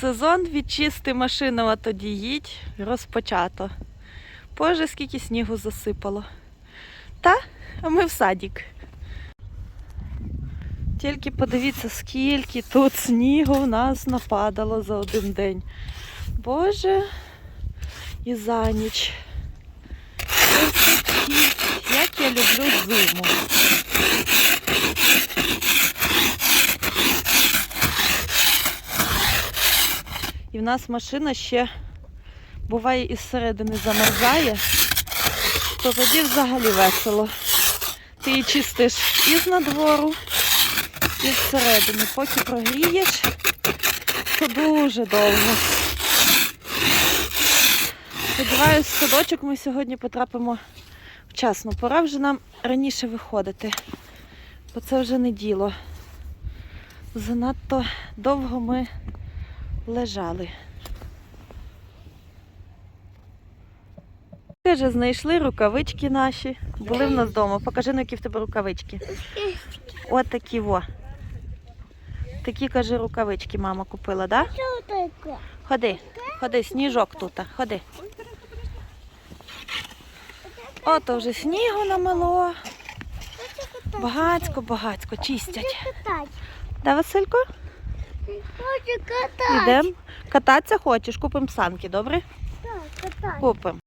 Сезон відчисти машину, а тоді їдь розпочато. Боже, скільки снігу засипало. Та, а ми в садік. Тільки подивіться, скільки тут снігу в нас нападало за один день. Боже, і за ніч. Як я люблю зиму. І в нас машина ще буває із середини замерзає, то тоді взагалі весело. Ти її чистиш із надвору, і зсередини. Поки прогрієш, то дуже довго. Сподіваюсь, в садочок ми сьогодні потрапимо вчасно. Пора вже нам раніше виходити, бо це вже не діло. Занадто довго ми лежали. Каже, знайшли рукавички наші. Були в нас вдома. Покажи, ну, які в тебе рукавички. От такі во. Такі, каже, рукавички мама купила, да? Ходи, ходи, сніжок тут, ходи. Ото вже снігу намело. Багацько, багацько, чистять. Да, Василько? Хочу катати. Йдемо. Кататися хочеш, купимо санки, добре? Так, катай. Купимо.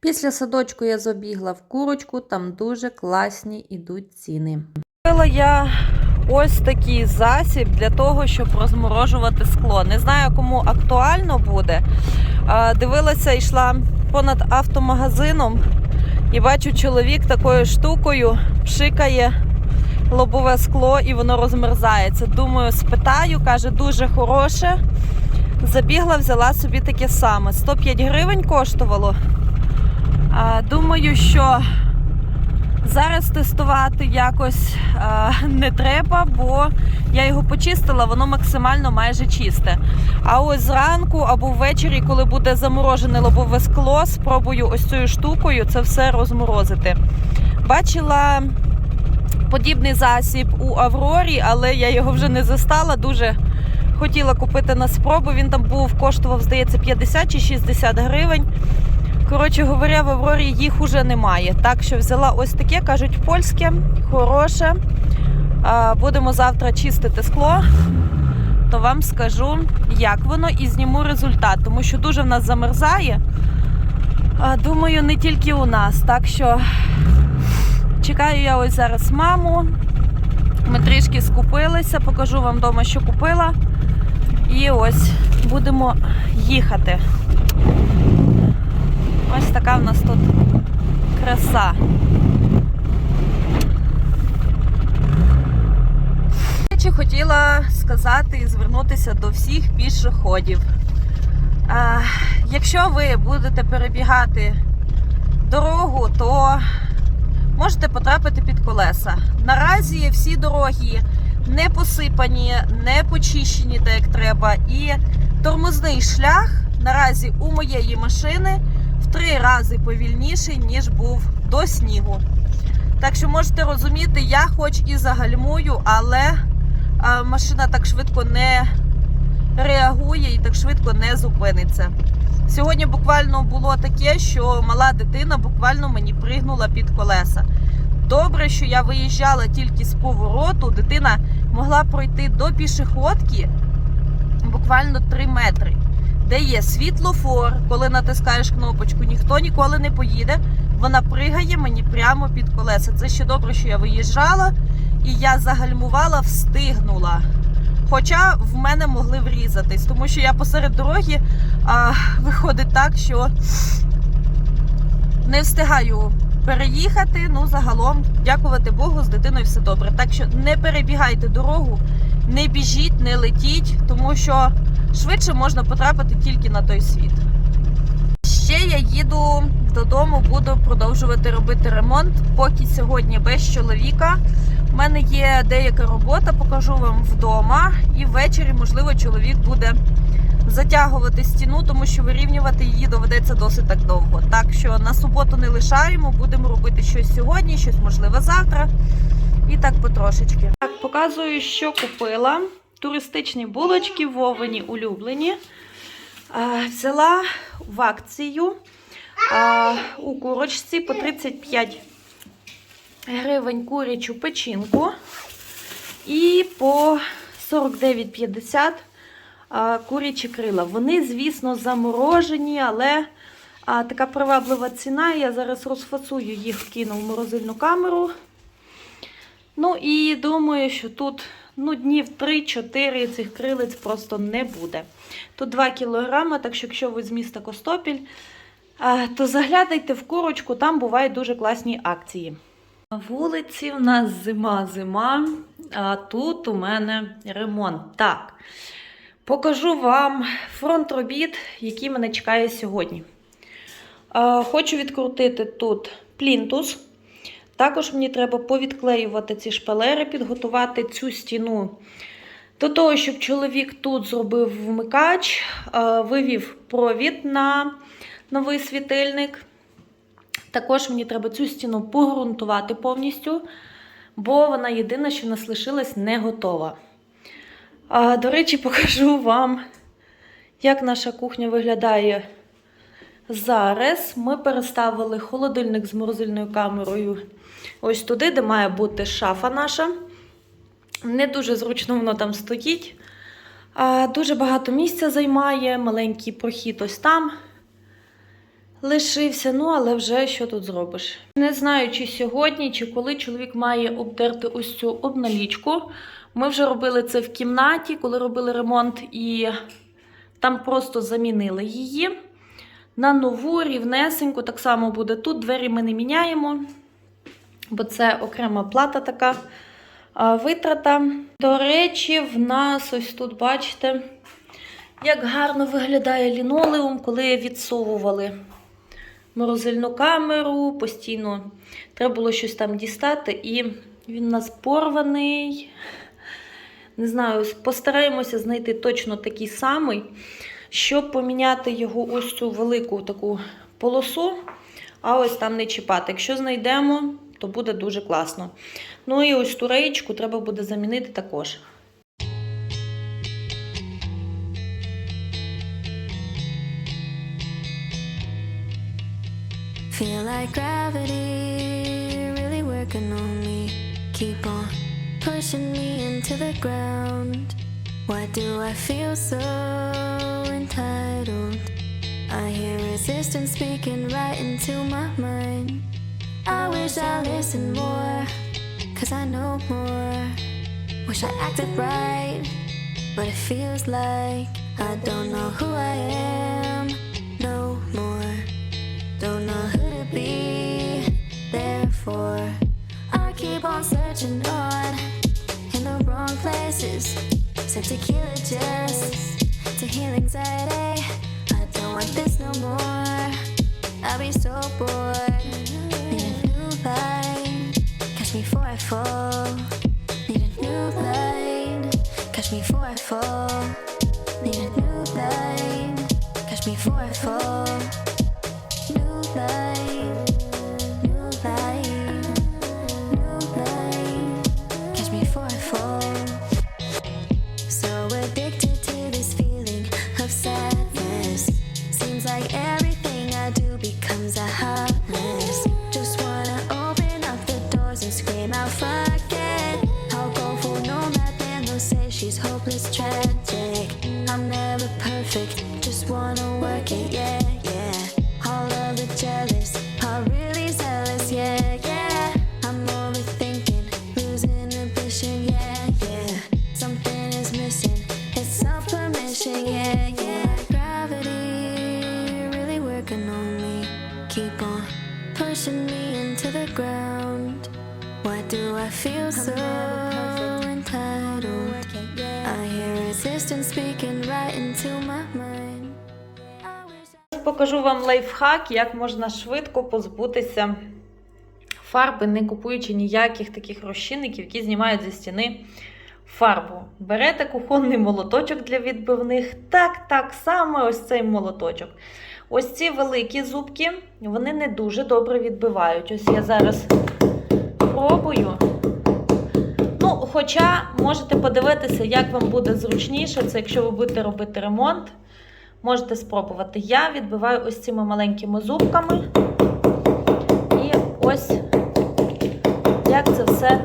Після садочку я забігла в курочку, там дуже класні ідуть ціни. Купила я ось такий засіб для того, щоб розморожувати скло. Не знаю, кому актуально буде. А, Дивилася, йшла понад автомагазином і бачу, чоловік такою штукою пшикає лобове скло і воно розмерзається. Думаю, спитаю, каже, дуже хороше. Забігла, взяла собі таке саме. 105 гривень коштувало. А, Думаю, що зараз тестувати якось а, не треба, бо я його почистила, воно максимально майже чисте. А ось зранку або ввечері, коли буде заморожене лобове скло, спробую ось цією штукою це все розморозити. Бачила подібний засіб у Аврорі, але я його вже не застала. Дуже хотіла купити на спробу. Він там був, коштував, здається, 50 чи 60 гривень. Коротше говоря, в Аврорі їх уже немає. Так що взяла ось таке, кажуть, польське, хороше. Будемо завтра чистити скло, то вам скажу, як воно, і зніму результат, тому що дуже в нас замерзає. Думаю, не тільки у нас. Так що чекаю я ось зараз маму. Ми трішки скупилися, покажу вам вдома, що купила. І ось будемо їхати. Ось така в нас тут краса. Чи хотіла сказати і звернутися до всіх пішоходів. Якщо ви будете перебігати дорогу, то можете потрапити під колеса. Наразі всі дороги не посипані, не почищені так як треба. І тормозний шлях наразі у моєї машини в три рази повільніший, ніж був до снігу. Так що можете розуміти, я хоч і загальмую, але машина так швидко не реагує і так швидко не зупиниться. Сьогодні буквально було таке, що мала дитина буквально мені пригнула під колеса. Добре, що я виїжджала тільки з повороту, дитина могла пройти до пішоходки буквально 3 метри, де є світлофор, коли натискаєш кнопочку, ніхто ніколи не поїде. Вона пригає мені прямо під колеса. Це ще добре, що я виїжджала і я загальмувала, встигнула. Хоча в мене могли врізатись, тому що я посеред дороги а, виходить так, що не встигаю переїхати. Ну, загалом, дякувати Богу, з дитиною все добре. Так що не перебігайте дорогу, не біжіть, не летіть, тому що швидше можна потрапити тільки на той світ. Ще я їду додому, буду продовжувати робити ремонт, поки сьогодні без чоловіка. У мене є деяка робота, покажу вам вдома. І ввечері, можливо, чоловік буде затягувати стіну, тому що вирівнювати її доведеться досить так довго. Так що на суботу не лишаємо, будемо робити щось сьогодні, щось можливо завтра. І так потрошечки. Так, показую, що купила. туристичні булочки вовені улюблені. Взяла в акцію у курочці по 35 гривень курячу печінку і по 49,50 курячі крила. Вони, звісно, заморожені, але така приваблива ціна. Я зараз розфасую їх, кину в морозильну камеру. Ну і думаю, що тут ну, днів 3-4 цих крилиць просто не буде. Тут 2 кілограми, так що якщо ви з міста Костопіль, то заглядайте в курочку, там бувають дуже класні акції. На вулиці в нас зима-зима, а тут у мене ремонт. Так, покажу вам фронт робіт, який мене чекає сьогодні. Хочу відкрутити тут плінтус. Також мені треба повідклеювати ці шпалери, підготувати цю стіну до того, щоб чоловік тут зробив вмикач, вивів провід на новий світильник. Також мені треба цю стіну погрунтувати повністю, бо вона єдина, що нас лишилась не готова. А, До речі, покажу вам, як наша кухня виглядає зараз. Ми переставили холодильник з морозильною камерою ось туди, де має бути шафа наша. Не дуже зручно воно там стоїть. Дуже багато місця займає, маленький прохід ось там лишився. Ну, але вже що тут зробиш? Не знаю, чи сьогодні, чи коли чоловік має обдерти ось цю обналічку. Ми вже робили це в кімнаті, коли робили ремонт, і там просто замінили її. На нову рівнесеньку, так само буде тут. Двері ми не міняємо, бо це окрема плата така витрата. До речі, в нас ось тут, бачите, як гарно виглядає лінолеум, коли відсовували морозильну камеру, постійно треба було щось там дістати, і він у нас порваний. Не знаю, постараємося знайти точно такий самий, щоб поміняти його ось цю велику таку полосу, а ось там не чіпати. Якщо знайдемо, то буде дуже класно. Ну і ось ту реєчку треба буде замінити також. Feel like gravity really working on me. Keep on pushing me into the ground. Why do I feel so entitled? I hear resistance speaking right into my mind. I wish I listened more, cause I know more. Wish I acted right, but it feels like I don't know who I am be, therefore I keep on searching on in the wrong places. Sent tequila just to heal anxiety. I don't want this no more. I'll be so bored. Need a new line, catch me before I fall. Покажу вам лайфхак, як можна швидко позбутися фарби, не купуючи ніяких таких розчинників, які знімають зі стіни фарбу. Берете кухонний молоточок для відбивних. Так, так само ось цей молоточок. Ось ці великі зубки, вони не дуже добре відбивають. Ось я зараз пробую. Ну, Хоча можете подивитися, як вам буде зручніше, це якщо ви будете робити ремонт, можете спробувати. Я відбиваю ось цими маленькими зубками. І ось як це все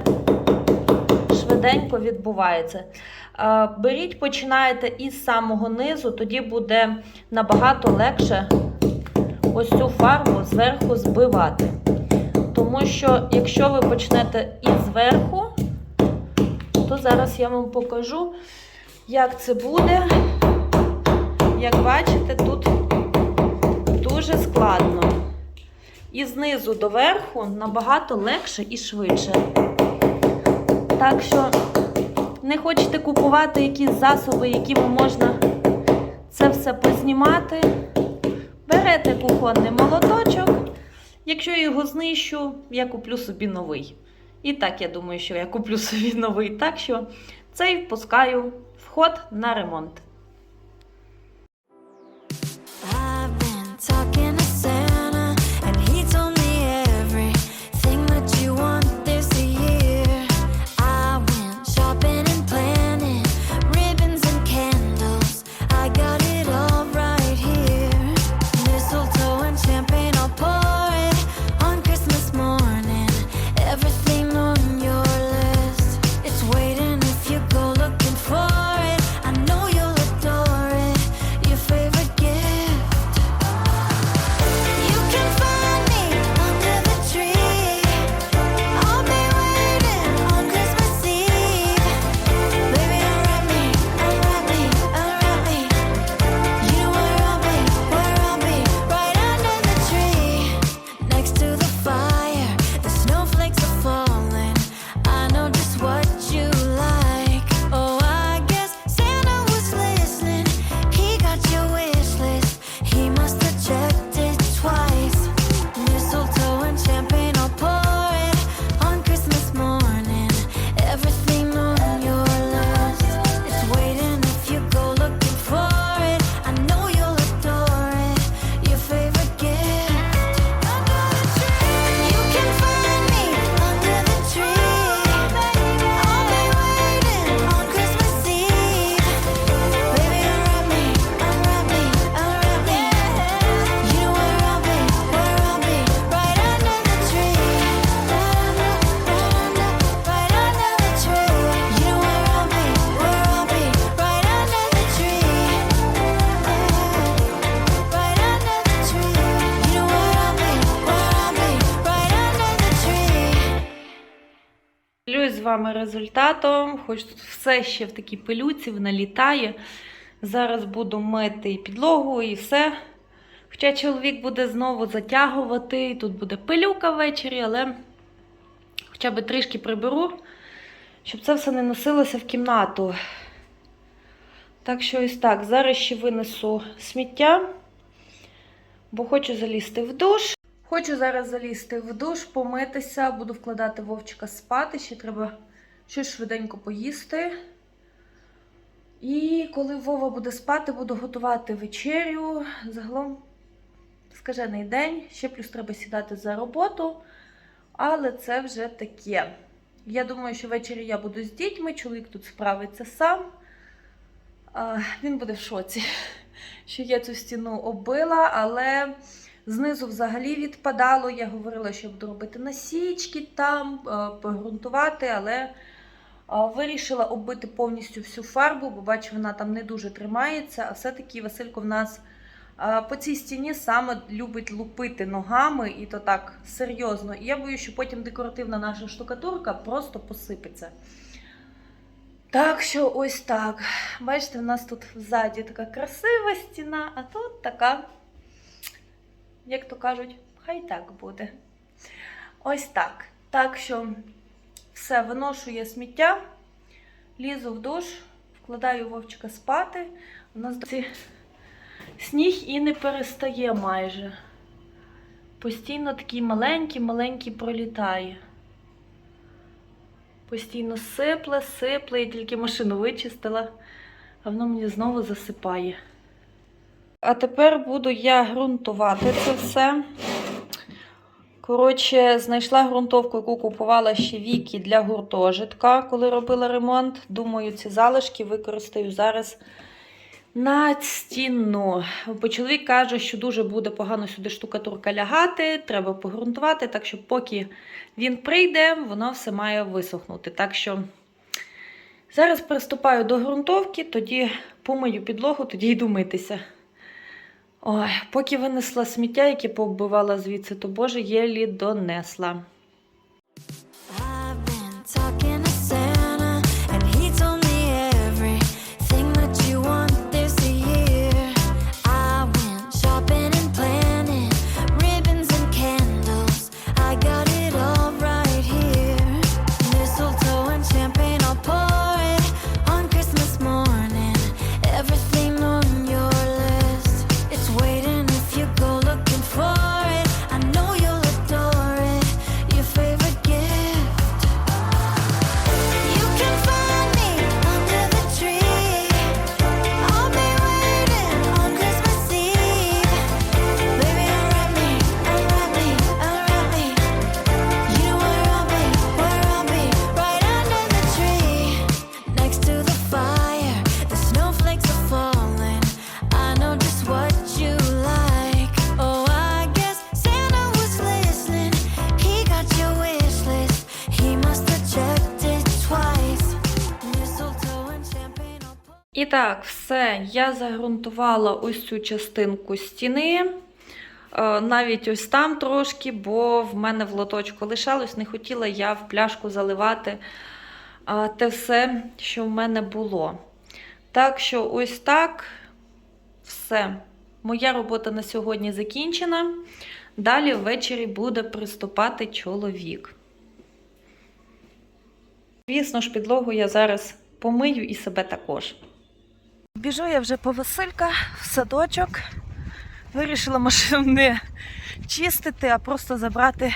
швиденько відбувається. Е, Беріть, починаєте із самого низу, тоді буде набагато легше ось цю фарбу зверху збивати. Тому що, якщо ви почнете із верху, то зараз я вам покажу, як це буде. Як бачите, тут дуже складно. І знизу до верху набагато легше і швидше. Так що не хочете купувати якісь засоби, якими можна це все познімати. Берете кухонний молоточок. Якщо я його знищу, я куплю собі новий. І так, я думаю, що я куплю собі новий. Так що цей впускаю в ход на ремонт. Вами результатом. Хоч тут все ще в такій пилюці, вона літає. Зараз буду мити підлогу і все. Хоча чоловік буде знову затягувати, тут буде пилюка ввечері, але хоча б трішки приберу, щоб це все не носилося в кімнату. Так що ось так. Зараз ще винесу сміття, бо хочу залізти в душ. Хочу зараз залізти в душ, помитися, буду вкладати вовчика спати. Ще треба щось швиденько поїсти. І коли Вова буде спати, буду готувати вечерю. Загалом скажений день. Ще плюс треба сідати за роботу. Але це вже таке. Я думаю, що ввечері я буду з дітьми, чоловік тут справиться сам. Він буде в шоці, що я цю стіну оббила, але знизу взагалі відпадало. Я говорила, що буду робити насічки там, е, погрунтувати, але е, вирішила оббити повністю всю фарбу, бо бачу, вона там не дуже тримається. А все-таки Василько в нас е, по цій стіні саме любить лупити ногами, і то так серйозно. І я боюся, що потім декоративна наша штукатурка просто посипеться. Так що ось так. Бачите, у нас тут ззаді така красива стіна, а тут така, як то кажуть, хай так буде. Ось так. Так що все, виношу я сміття, лізу в душ, вкладаю вовчика спати. У нас сніг і не перестає майже. Постійно такий маленький-маленький пролітає. Постійно сипле, сипле, я тільки машину вичистила, а воно мені знову засипає. А тепер буду я ґрунтувати це все. Коротше, знайшла ґрунтовку, яку купувала ще Вікі для гуртожитка, коли робила ремонт. Думаю, ці залишки використаю зараз на стіну. Бо чоловік каже, що дуже буде погано сюди штукатурка лягати, треба погрунтувати, так що поки він прийде, воно все має висохнути. Так що зараз приступаю до ґрунтовки, тоді помию підлогу, тоді йду митися. Ой, поки винесла сміття, яке повбивала звідси, то Боже, єлі донесла. Так, все, я загрунтувала ось цю частинку стіни. Е, Навіть ось там трошки, бо в мене в лоточку лишалось, не хотіла я в пляшку заливати те все, що в мене було. Так що, ось так, все. Моя робота на сьогодні закінчена. Далі ввечері буде приступати чоловік. Звісно ж, підлогу я зараз помию і себе також. Біжу я вже по Василька в садочок. Вирішила машину не чистити, а просто забрати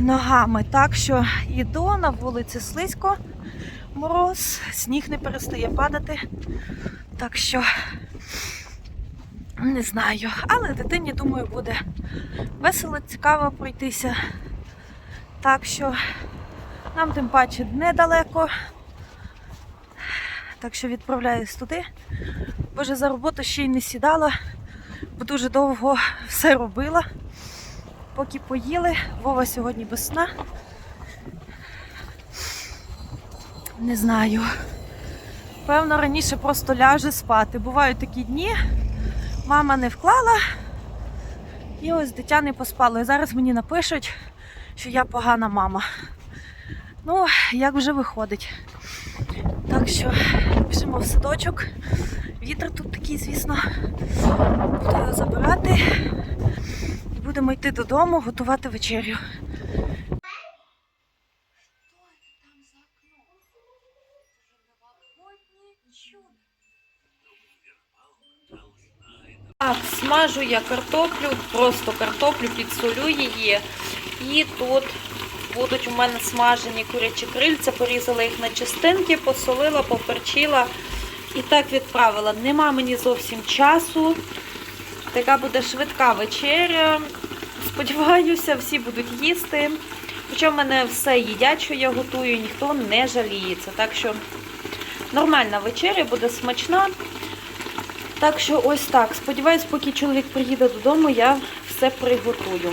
ногами. Так що йду на вулиці слизько, мороз, сніг не перестає падати. Так що не знаю. Але дитині, думаю, буде весело, цікаво пройтися. Так що нам тим паче недалеко. Так що відправляюсь туди. Боже, за роботу ще й не сідала, бо дуже довго все робила. Поки поїли, Вова сьогодні без сна. Не знаю. Певно, раніше просто ляже спати. Бувають такі дні. Мама не вклала. І ось дитя не поспало. І зараз мені напишуть, що я погана мама. Ну, як вже виходить. Так що біжимо в садочок. Вітер тут такий, звісно. Буду його забирати. Будемо йти додому, готувати вечерю. Так, смажу я картоплю, просто картоплю, підсолю її. І тут будуть у мене смажені курячі крильця, порізала їх на частинки, посолила, поперчила і так відправила. Нема мені зовсім часу. Така буде швидка вечеря. Сподіваюся, всі будуть їсти. Хоча в мене все їдять, я готую, ніхто не жаліється. Так що нормальна вечеря буде смачна. Так що ось так. Сподіваюсь, поки чоловік приїде додому, я все приготую.